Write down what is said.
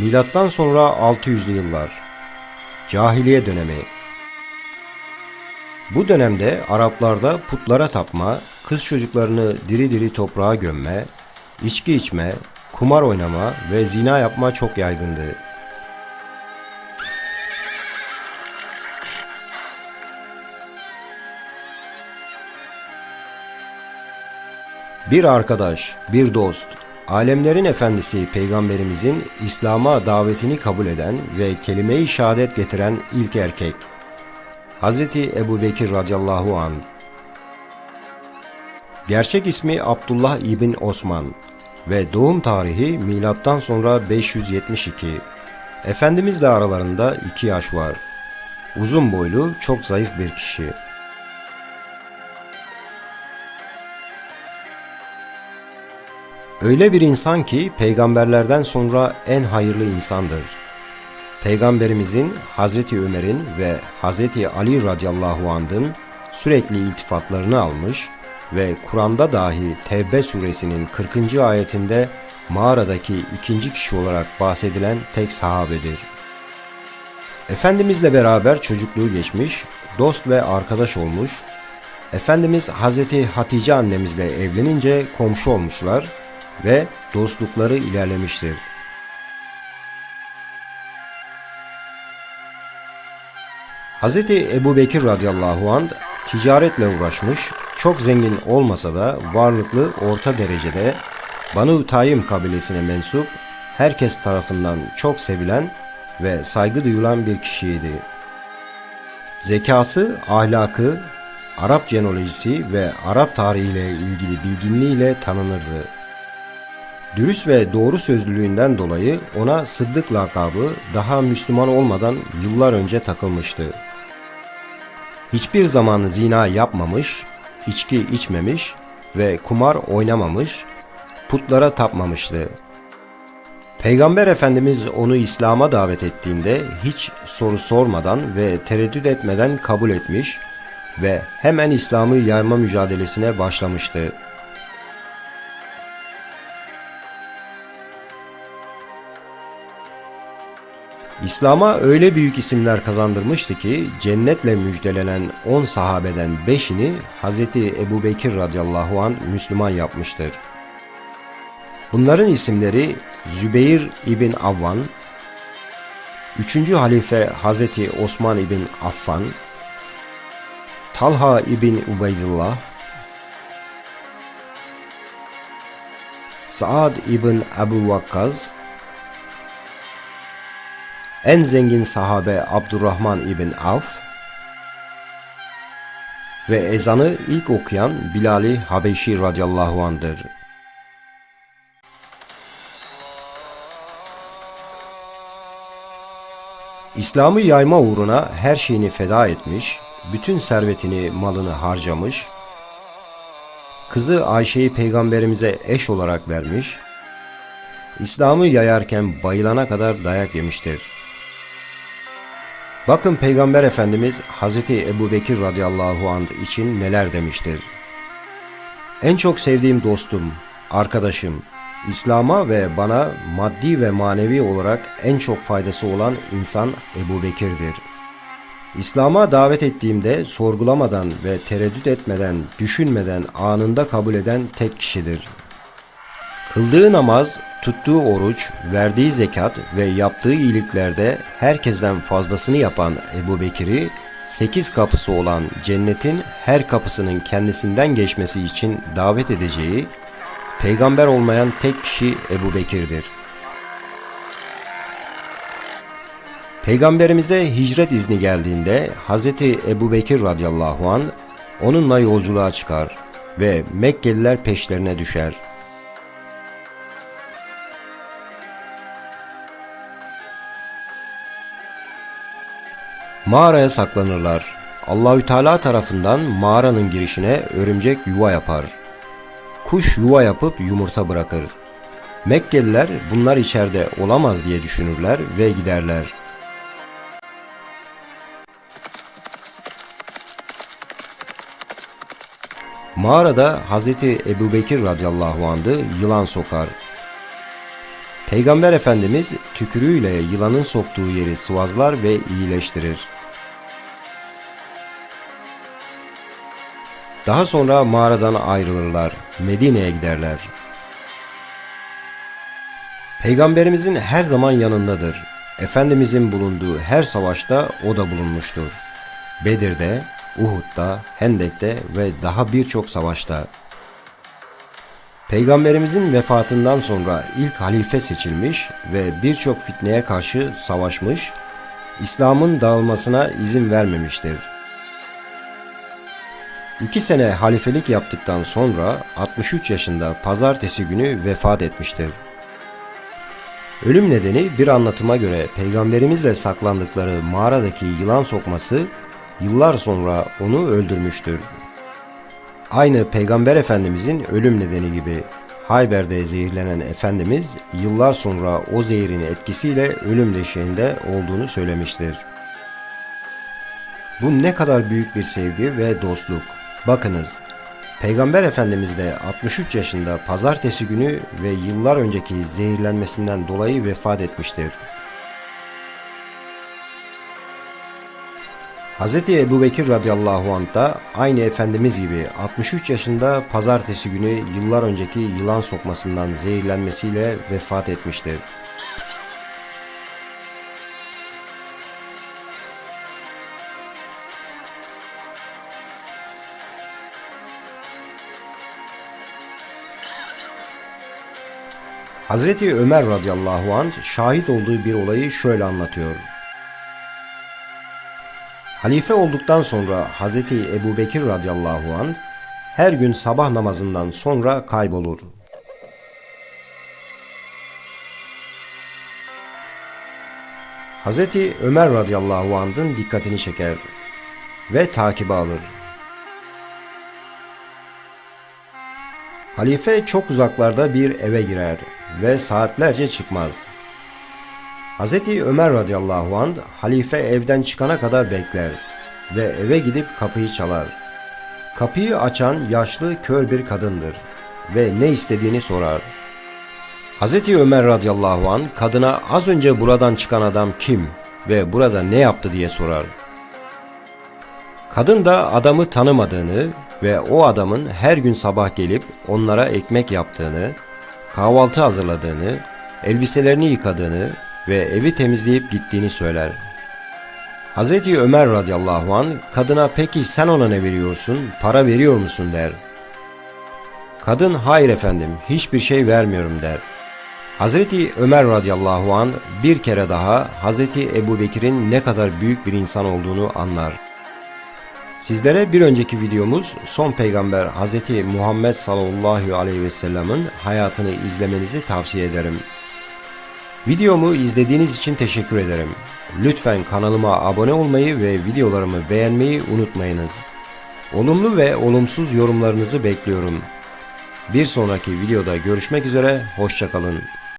Milattan sonra 600'lü yıllar. Cahiliye dönemi. Bu dönemde Araplarda putlara tapma, kız çocuklarını diri diri toprağa gömme, içki içme, kumar oynama ve zina yapma çok yaygındı. Bir arkadaş, bir dost, alemlerin efendisi peygamberimizin İslam'a davetini kabul eden ve kelime-i şehadet getiren ilk erkek. Hazreti Ebu Bekir radıyallahu anh. Gerçek ismi Abdullah İbn Osman ve doğum tarihi milattan sonra 572. Efendimizle aralarında iki yaş var. Uzun boylu, çok zayıf bir kişi. Öyle bir insan ki peygamberlerden sonra en hayırlı insandır. Peygamberimizin Hazreti Ömer'in ve Hazreti Ali radıyallahu anh'ın sürekli iltifatlarını almış ve Kur'an'da dahi Tevbe suresinin 40. ayetinde mağaradaki ikinci kişi olarak bahsedilen tek sahabedir. Efendimizle beraber çocukluğu geçmiş, dost ve arkadaş olmuş, Efendimiz Hazreti Hatice annemizle evlenince komşu olmuşlar ve dostlukları ilerlemiştir. Hz. Ebu Bekir radıyallahu anh ticaretle uğraşmış, çok zengin olmasa da varlıklı orta derecede Banu Tayyim kabilesine mensup, herkes tarafından çok sevilen ve saygı duyulan bir kişiydi. Zekası, ahlakı, Arap genealojisi ve Arap tarihiyle ilgili bilginliğiyle tanınırdı. Dürüst ve doğru sözlülüğünden dolayı ona Sıddık lakabı daha Müslüman olmadan yıllar önce takılmıştı. Hiçbir zaman zina yapmamış, içki içmemiş ve kumar oynamamış, putlara tapmamıştı. Peygamber Efendimiz onu İslam'a davet ettiğinde hiç soru sormadan ve tereddüt etmeden kabul etmiş ve hemen İslam'ı yayma mücadelesine başlamıştı. İslam'a öyle büyük isimler kazandırmıştı ki cennetle müjdelenen 10 sahabeden 5'ini Hz. Ebu Bekir radıyallahu an Müslüman yapmıştır. Bunların isimleri Zübeyir İbn Avvan, 3. halife Hz. Osman İbn Affan, Talha İbn Ubeydullah, Saad İbn Ebu Vakkaz, en zengin sahabe Abdurrahman İbn Avf ve ezanı ilk okuyan Bilal-i Habeşi radıyallahu andır. İslam'ı yayma uğruna her şeyini feda etmiş, bütün servetini, malını harcamış, kızı Ayşe'yi peygamberimize eş olarak vermiş, İslam'ı yayarken bayılana kadar dayak yemiştir. Bakın Peygamber Efendimiz Hazreti Ebu Bekir radıyallahu anh için neler demiştir. En çok sevdiğim dostum, arkadaşım, İslam'a ve bana maddi ve manevi olarak en çok faydası olan insan Ebu Bekir'dir. İslam'a davet ettiğimde sorgulamadan ve tereddüt etmeden, düşünmeden anında kabul eden tek kişidir. Kıldığı namaz, tuttuğu oruç, verdiği zekat ve yaptığı iyiliklerde herkesten fazlasını yapan Ebu Bekir'i, sekiz kapısı olan cennetin her kapısının kendisinden geçmesi için davet edeceği, peygamber olmayan tek kişi Ebu Bekir'dir. Peygamberimize hicret izni geldiğinde Hz. Ebu Bekir radıyallahu an onunla yolculuğa çıkar ve Mekkeliler peşlerine düşer.'' Mağaraya saklanırlar. Allahü Teala tarafından mağaranın girişine örümcek yuva yapar. Kuş yuva yapıp yumurta bırakır. Mekkeliler bunlar içeride olamaz diye düşünürler ve giderler. Mağarada Hazreti Ebu Bekir radıyallahu anh'ı yılan sokar. Peygamber Efendimiz tükürüğüyle yılanın soktuğu yeri sıvazlar ve iyileştirir. Daha sonra mağaradan ayrılırlar, Medine'ye giderler. Peygamberimizin her zaman yanındadır. Efendimizin bulunduğu her savaşta o da bulunmuştur. Bedir'de, Uhud'da, Hendek'te ve daha birçok savaşta. Peygamberimizin vefatından sonra ilk halife seçilmiş ve birçok fitneye karşı savaşmış, İslam'ın dağılmasına izin vermemiştir. İki sene halifelik yaptıktan sonra 63 yaşında pazartesi günü vefat etmiştir. Ölüm nedeni bir anlatıma göre peygamberimizle saklandıkları mağaradaki yılan sokması yıllar sonra onu öldürmüştür. Aynı Peygamber Efendimizin ölüm nedeni gibi Hayber'de zehirlenen Efendimiz yıllar sonra o zehirin etkisiyle ölüm döşeğinde olduğunu söylemiştir. Bu ne kadar büyük bir sevgi ve dostluk. Bakınız, Peygamber Efendimiz de 63 yaşında pazartesi günü ve yıllar önceki zehirlenmesinden dolayı vefat etmiştir. Hz. Ebu Bekir radıyallahu anh da aynı Efendimiz gibi 63 yaşında pazartesi günü yıllar önceki yılan sokmasından zehirlenmesiyle vefat etmiştir. Hazreti Ömer radıyallahu anh şahit olduğu bir olayı şöyle anlatıyor. Halife olduktan sonra Hazreti Ebu Bekir radıyallahu anh her gün sabah namazından sonra kaybolur. Hazreti Ömer radıyallahu anh'ın dikkatini çeker ve takibe alır. Halife çok uzaklarda bir eve girer ve saatlerce çıkmaz. Hz. Ömer radıyallahu anh halife evden çıkana kadar bekler ve eve gidip kapıyı çalar. Kapıyı açan yaşlı kör bir kadındır ve ne istediğini sorar. Hz. Ömer radıyallahu anh kadına az önce buradan çıkan adam kim ve burada ne yaptı diye sorar. Kadın da adamı tanımadığını ve o adamın her gün sabah gelip onlara ekmek yaptığını, kahvaltı hazırladığını, elbiselerini yıkadığını ve evi temizleyip gittiğini söyler. Hazreti Ömer radıyallahu an kadına peki sen ona ne veriyorsun, para veriyor musun der. Kadın hayır efendim hiçbir şey vermiyorum der. Hazreti Ömer radıyallahu an bir kere daha Hazreti Ebu Bekir'in ne kadar büyük bir insan olduğunu anlar. Sizlere bir önceki videomuz son peygamber Hz. Muhammed sallallahu aleyhi ve sellem'in hayatını izlemenizi tavsiye ederim. Videomu izlediğiniz için teşekkür ederim. Lütfen kanalıma abone olmayı ve videolarımı beğenmeyi unutmayınız. Olumlu ve olumsuz yorumlarınızı bekliyorum. Bir sonraki videoda görüşmek üzere, hoşçakalın.